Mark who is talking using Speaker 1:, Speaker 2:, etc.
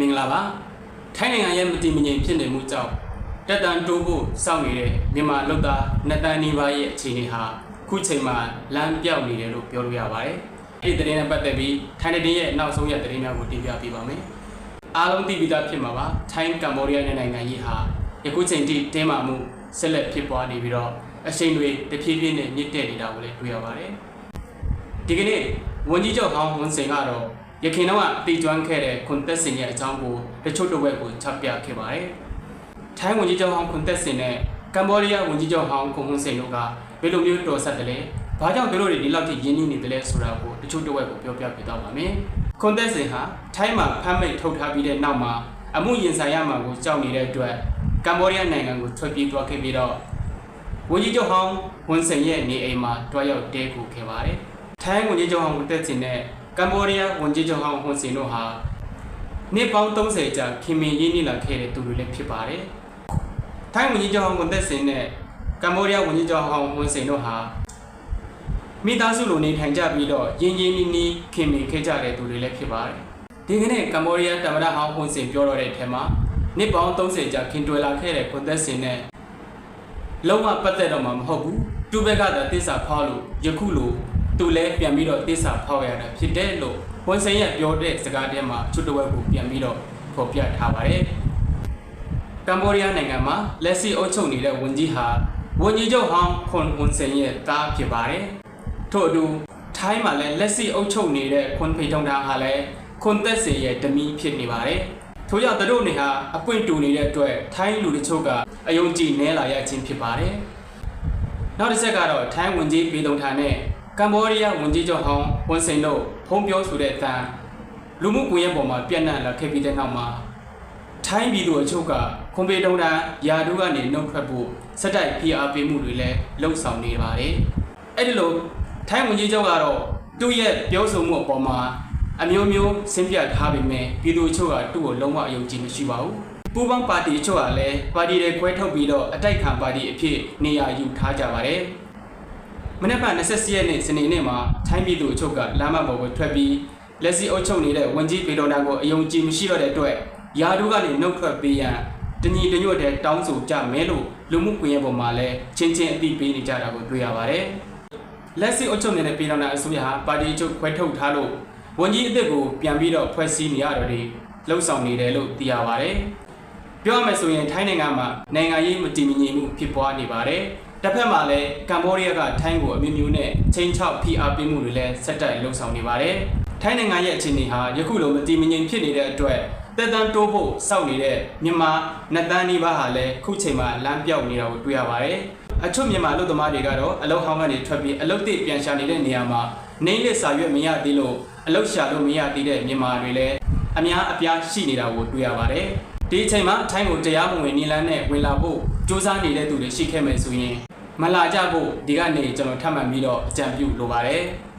Speaker 1: မင်္ဂလာပါထိုင်းနိုင်ငံရဲ့မတည်မငြိမ်ဖြစ်နေမှုကြောင့်တက်တန်တိုးဖို့စောင့်နေတဲ့မြန်မာလူသားနှစ်တန်းနီးပါးရဲ့အခြေအနေဟာခုချိန်မှာလမ်းပြောက်နေတယ်လို့ပြောလို့ရပါတယ်အဲ့ဒီသတင်းနဲ့ပတ်သက်ပြီးထိုင်းတဲ့ရဲ့နောက်ဆုံးရသတင်းများကိုတင်ပြပေးပါမယ်အားလုံးသိပြီးသားဖြစ်မှာပါထိုင်းကမ္ဘောဒီးယားနဲ့နိုင်ငံကြီးဟာယခုချိန်ထိတင်းမာမှုဆက်လက်ဖြစ်ပွားနေပြီးတော့အရှိန်တွေတဖြည်းဖြည်းနဲ့မြင့်တက်နေတာကိုလည်းတွေ့ရပါတယ်ဒီကနေ့ဝန်ကြီးချုပ်ဟောင်းဝန်စင်ကတော့ ရခိုင်တော့အတီကျွမ်းခဲ့တဲ့ခွန်သက်စင်ရဲ့အကြောင်းကိုတချို့တစ်ဝက်ကိုချပြခဲ့ပါတယ်။ထိုင်းဝန်ကြီးချုပ်ဟောင်းခွန်သက်စင်နဲ့ကမ္ဘောဒီးယားဝန်ကြီးချုပ်ဟောင်းခွန်ဟွန်စင်တို့ကဘယ်လိုမျိုးတော်ဆက်တယ်လဲ။ဘာကြောင့်သူတို့တွေဒီလောက်ထိရင်းနှီးနေတယ်လဲဆိုတာကိုတချို့တစ်ဝက်ကိုပြောပြပေးတော့ပါမယ်။ခွန်သက်စင်ဟာထိုင်းမှာဖမ်းမိတ်ထုတ်ထားပြီးတဲ့နောက်မှာအမှုရင်ဆိုင်ရမှာကိုကြောက်နေတဲ့အတွက်ကမ္ဘောဒီးယားနိုင်ငံကိုထွက်ပြေးသွားခဲ့ပြီးတော့ဝန်ကြီးချုပ်ဟောင်းဝန်စင်ရဲ့နေအိမ်မှာတွားရောက်တဲကူခဲ့ပါတယ်။ထိုင်းဝန်ကြီးချုပ်ဟောင်းဝန်သက်စင်နဲ့ ကမ္ဘောဒီးယားဝန်ကြီးချုပ်ဟောင်းဝန်စင်တို့ဟာနှစ်ပေါင်း30ကြာခင်မင်ရင်းနှီးလာခဲ့တဲ့သူတွေလည်းဖြစ်ပါတယ်။ထိုင်းဝန်ကြီးချုပ်ဟောင်းဝန်သက်စင်နဲ့ကမ္ဘောဒီးယားဝန်ကြီးချုပ်ဟောင်းဝန်စင်တို့ဟာမိသားစုလိုနေထိုင်ကြပြီးတော့ရင်းရင်းနှီးနှီးခင်မင်ခဲ့ကြတဲ့သူတွေလည်းဖြစ်ပါတယ်။ဒီကနေ့ကမ္ဘောဒီးယားတမန်တော်ဟောင်းဝန်စင်ပြောတော့တဲ့အထက်မှာနှစ်ပေါင်း30ကြာခင်တွယ်လာခဲ့တဲ့ဝန်သက်စင်နဲ့လုံးဝပတ်သက်တော့မှာမဟုတ်ဘူးသူ့ဘက်ကသာတစ္ဆာဖောက်လို့ယခုလို သူလည်းပြန်ပြီးတော့တစ္ဆာဖောက်ရတာဖြစ်တယ်လို့ဝန်စိန်ရပြောတဲ့စကားထဲမှာချွတ်တဝက်ကိုပြန်ပြီးတော့ဖော်ပြထားပါတယ်ကမ္ဘောဒီးယားနိုင်ငံမှာလက်ရှိအုပ်ချုပ်နေတဲ့ဝန်ကြီးဟာဝန်ကြီးချုပ်ဟောင်းခွန်ဝန်စိန်ရဲ့သားဖြစ်ပါတယ်ထို့အတူထိုင်းမှာလည်းလက်ရှိအုပ်ချုပ်နေတဲ့ခွန်ဖေထုံတာဟာလည်းခွန်သက်စေရဲ့တမီဖြစ်နေပါတယ်ထို့ကြောင့်သူတို့နေဟာအပွင့်တူနေတဲ့အတွက်ထိုင်းလူတချို့ကအယုံကြည်နဲလာရခြင်းဖြစ်ပါတယ်။နောက်တစ်ချက်ကတော့ထိုင်းဝန်ကြီးပြည်တုံထာနဲ့ ကမ္ဘောဒီးယားဝန်ကြီးချုပ်ဟောင်းဝန်စိန်တို့ဖုံးပြောဆိုတဲ့အတန်လူမှုကွန်ရက်ပေါ်မှာပြန့်နှံ့လာခဲ့ပြီးတဲ့နောက်မှာထိုင်းပြည်သူအချို့ကခွန်ပေတုံထာယာဒုကနေနှုတ်ထွက်ဖို့စက်တိုက်ဖိအားပေးမှုတွေလည်းလှုံ့ဆော်နေပါတယ်။အဲ့ဒီလိုထိုင်းဝန်ကြီးချုပ်ကတော့သူ့ရဲ့ပြောဆိုမှုအပေါ်မှာအမျိုးမျိုးဆင်းပြထားပေမဲ့ပြည်သူအချို့ကသူ့ကိုလုံးဝအယုံကြည်မရှိပါဘူး။ပူးပေါင်းပါတီအချို့ကလည်းပါတီတွေခွဲထုတ်ပြီးတော့အတိုက်ခံပါတီအဖြစ်နေရာယူထားကြပါတယ်။ မနေ့က28ရက်နေ့စနေနေ့မှာထိုင်းပြည်သူအချို့ကလမ်းမပေါ်ကိုထွက်ပြီးလက်စီအုပ်ချုပ်နေတဲ့ဝန်ကြီးပေတော်တာကိုအယုံကြည်မရှိတော့တဲ့အတွက်ယာဒုကနေနှုတ်ထွက်ပေးရန်တညီတညွတ်တဲ့တောင်းဆိုကြမယ်လို့လူမှုကွန်ရက်ပေါ်မှာလည်းချင်းချင်းအသိပေးနေကြတာကိုတွေ့ရပါတယ်။လက်ရှိအုပ်ချုပ်နေတဲ့ပြည်တော်နာအစိုးရဟာပါတီချုပ်ခွဲထုတ်ထားလို့ဝန်ကြီးအသစ်ကိုပြန်ပြီးတော့ဖွဲ့စည်းနေရတော့တွေလှုပ်ဆောင်နေတယ်လို့သိရပါတယ်။ပြောရမယ်ဆိုရင်ထိုင်းနိုင်ငံမှာနိုင်ငံရေးမတည်မငြိမ်မှုဖြစ်ပွားနေပါတယ်။ တစ်ဖက်မှာလည်းကမ္ဘောဒီးယားကထိုင်းကိုအမျိုးမျိုးနဲ့ချင်းချောက်ဖိအားပေးမှုတွေလည်းဆက်တိုက်လှုပ်ဆောင်နေပါတယ်။ထိုင်းနိုင်ငံရဲ့အခြေအနေဟာယခုလိုမတည်မငြိမ်ဖြစ်နေတဲ့အတွက်တက်တန်းတိုးဖို့စောင့်နေတဲ့မြန်မာနှစ်တန်းနီးပါးဟာလည်းခုချိန်မှာလမ်းပြောက်နေတာကိုတွေ့ရပါတယ်။အချို့မြန်မာအလုပ်သမားတွေကတော့အလုပ်ဟောင်းကနေထွက်ပြီးအလုပ်သစ်ပြန်ရှာနေတဲ့နေရာမှာနှိမ့်လက်စာရွက်မရသေးလို့အလုပ်ရှာလို့မရသေးတဲ့မြန်မာတွေလည်းအများအပြားရှိနေတာကိုတွေ့ရပါတယ်။ဒီအချိန်မှာအထိုင်းကိုတရားမဝင်နေလန်းနဲ့ဝင်လာဖို့စ조사နေတဲ့သူတွေရှိခဲ့မယ်ဆိုရင် မလာကြဖို့ဒီကနေ့ကျွန်တော်ထပ်မံပြီးတော့အကြံပြုလိုပါတယ်။